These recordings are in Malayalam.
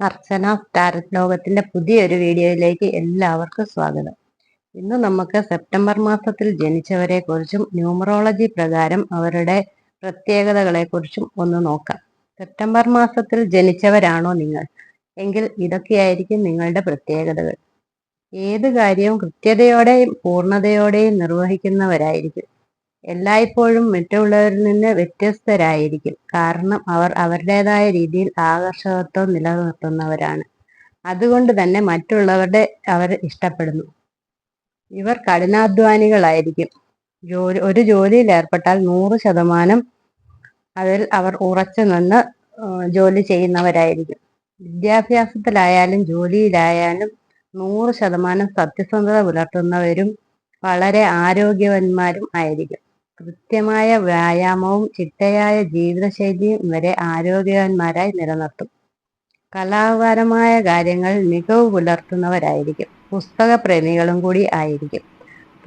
അർച്ചന ടാരറ്റ് ലോകത്തിന്റെ പുതിയൊരു വീഡിയോയിലേക്ക് എല്ലാവർക്കും സ്വാഗതം. ഇന്ന് നമുക്ക് സെപ്റ്റംബർ മാസത്തിൽ ജനിച്ചവരെ കുറിച്ചും ന്യൂമറോളജി പ്രകാരം അവരുടെ പ്രത്യേകതകളെ കുറിച്ചും ഒന്ന് നോക്കാം. സെപ്റ്റംബർ മാസത്തിൽ ജനിച്ചവരാണോ നിങ്ങൾ? എങ്കിൽ ഇതൊക്കെയായിരിക്കും നിങ്ങളുടെ പ്രത്യേകതകൾ. ഏത് കാര്യവും കൃത്യതയോടെയും പൂർണതയോടെയും നിർവഹിക്കുന്നവരായിരിക്കും. എല്ലായ്പ്പോഴും മറ്റുള്ളവരിൽ നിന്ന് വ്യത്യസ്തരായിരിക്കും. കാരണം അവർ അവരുടേതായ രീതിയിൽ ആകർഷകത്വം നിലനിർത്തുന്നവരാണ്. അതുകൊണ്ട് തന്നെ മറ്റുള്ളവരുടെ അവർ ഇഷ്ടപ്പെടുന്നു. ഇവർ കഠിനാധ്വാനികളായിരിക്കും. ജോലി ഒരു ജോലിയിൽ ഏർപ്പെട്ടാൽ നൂറ് ശതമാനം അതിൽ അവർ ഉറച്ചു നിന്ന് ജോലി ചെയ്യുന്നവരായിരിക്കും. വിദ്യാഭ്യാസത്തിലായാലും ജോലിയിലായാലും നൂറ് ശതമാനം സത്യസന്ധത പുലർത്തുന്നവരും വളരെ ആരോഗ്യവന്മാരും ആയിരിക്കും. കൃത്യമായ വ്യായാമവും ചിട്ടയായ ജീവിതശൈലിയും വരെ ആരോഗ്യവാന്മാരായി നിലനിർത്തും. കലാപരമായ കാര്യങ്ങൾ മികവ് പുലർത്തുന്നവരായിരിക്കും. പുസ്തക പ്രേമികളും കൂടി ആയിരിക്കും.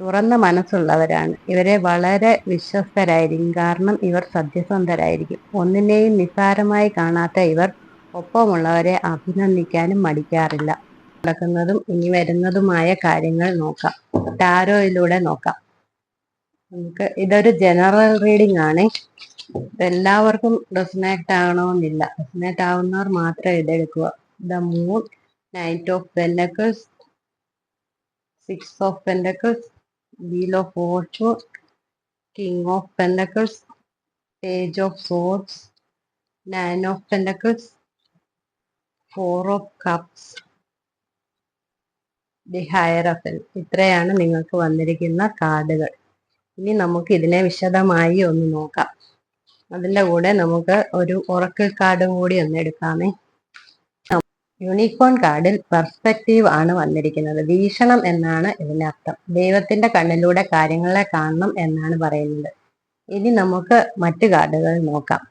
തുറന്ന മനസ്സുള്ളവരാണ്. ഇവരെ വളരെ വിശ്വസ്തരായിരിക്കും. കാരണം ഇവർ സത്യസന്ധരായിരിക്കും. ഒന്നിനെയും നിസ്സാരമായി കാണാത്ത ഇവർ ഒപ്പമുള്ളവരെ അഭിനന്ദിക്കാനും മടിക്കാറില്ല. നടക്കുന്നതും ഇനി വരുന്നതുമായ കാര്യങ്ങൾ നോക്കാം. ടാരോയിലൂടെ നോക്കാം. നമുക്ക് ഇതൊരു ജനറൽ റീഡിംഗ് ആണ്. എല്ലാവർക്കും ഡെഫിനേറ്റ് ആകണമെന്നില്ല ഡെഫിനേറ്റ് ആവുന്നവർ മാത്രം ഇതെടുക്കുക. The moon knight of pentacles six of pentacles wheel of fortune king of pentacles page of swords nine of pentacles four of cups the of ഇത്രയാണ് നിങ്ങൾക്ക് വന്നിരിക്കുന്ന കാർഡുകൾ. ഇനി നമുക്ക് ഇതിനെ വിശദമായി ഒന്ന് നോക്കാം. അതിന്റെ കൂടെ നമുക്ക് ഒരു ഉറക്കൽ കാർഡും കൂടി ഒന്ന് എടുക്കാമേ. യൂണിക്കോൺ കാർഡിൽ പെർസ്പെക്റ്റീവ് ആണ് വന്നിരിക്കുന്നത്. വീക്ഷണം എന്നാണ് ഇതിനർത്ഥം ദൈവത്തിന്റെ കണ്ണിലൂടെ കാര്യങ്ങളെ കാണണം എന്നാണ് പറയുന്നത്. ഇനി നമുക്ക് മറ്റു കാർഡുകൾ നോക്കാം.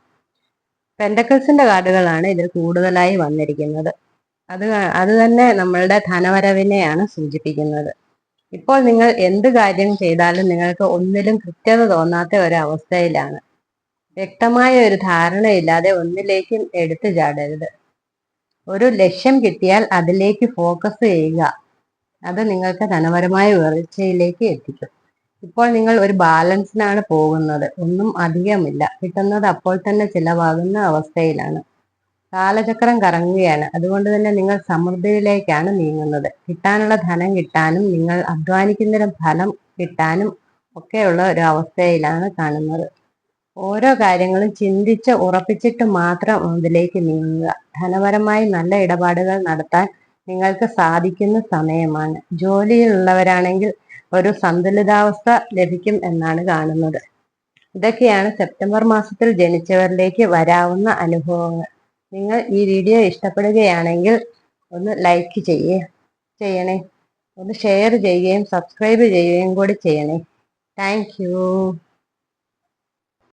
പെൻഡക്കിൾസിന്റെ കാർഡുകളാണ് ഇതിൽ കൂടുതലായി വന്നിരിക്കുന്നത്. അത് അത് തന്നെ നമ്മളുടെ ധനവരവിനെയാണ് സൂചിപ്പിക്കുന്നത്. ഇപ്പോൾ നിങ്ങൾ എന്ത് കാര്യം ചെയ്താലും നിങ്ങൾക്ക് ഒന്നിലും കൃത്യത തോന്നാത്ത ഒരവസ്ഥയിലാണ്. വ്യക്തമായ ഒരു ധാരണയില്ലാതെ ഒന്നിലേക്കും എടുത്തു ചാടരുത്. ഒരു ലക്ഷ്യം കിട്ടിയാൽ അതിലേക്ക് ഫോക്കസ് ചെയ്യുക. അത് നിങ്ങൾക്ക് ധനപരമായ ഉയർച്ചയിലേക്ക് എത്തിക്കും. ഇപ്പോൾ നിങ്ങൾ ഒരു ബാലൻസിനാണ് പോകുന്നത്. ഒന്നും അധികമില്ല. കിട്ടുന്നത് അപ്പോൾ തന്നെ ചിലവാകുന്ന അവസ്ഥയിലാണ്. കാലചക്രം കറങ്ങുകയാണ്. അതുകൊണ്ട് തന്നെ നിങ്ങൾ സമൃദ്ധിയിലേക്കാണ് നീങ്ങുന്നത്. കിട്ടാനുള്ള ധനം കിട്ടാനും നിങ്ങൾ അധ്വാനിക്കുന്നതിന് ഫലം കിട്ടാനും ഒക്കെയുള്ള ഒരു അവസ്ഥയിലാണ് കാണുന്നത്. ഓരോ കാര്യങ്ങളും ചിന്തിച്ച് ഉറപ്പിച്ചിട്ട് മാത്രം അതിലേക്ക് നീങ്ങുക. ധനപരമായി നല്ല ഇടപാടുകൾ നടത്താൻ നിങ്ങൾക്ക് സാധിക്കുന്ന സമയമാണ്. ജോലിയിലുള്ളവരാണെങ്കിൽ ഒരു സന്തുലിതാവസ്ഥ ലഭിക്കും എന്നാണ് കാണുന്നത്. ഇതൊക്കെയാണ് സെപ്റ്റംബർ മാസത്തിൽ ജനിച്ചവരിലേക്ക് വരാവുന്ന അനുഭവങ്ങൾ. നിങ്ങൾ ഈ വീഡിയോ ഇഷ്ടപ്പെടുകയാണെങ്കിൽ ഒന്ന് ലൈക്ക് ചെയ്യേ ചെയ്യണേ. ഒന്ന് ഷെയർ ചെയ്യുകയും സബ്സ്ക്രൈബ് ചെയ്യുകയും കൂടി ചെയ്യണേ. താങ്ക്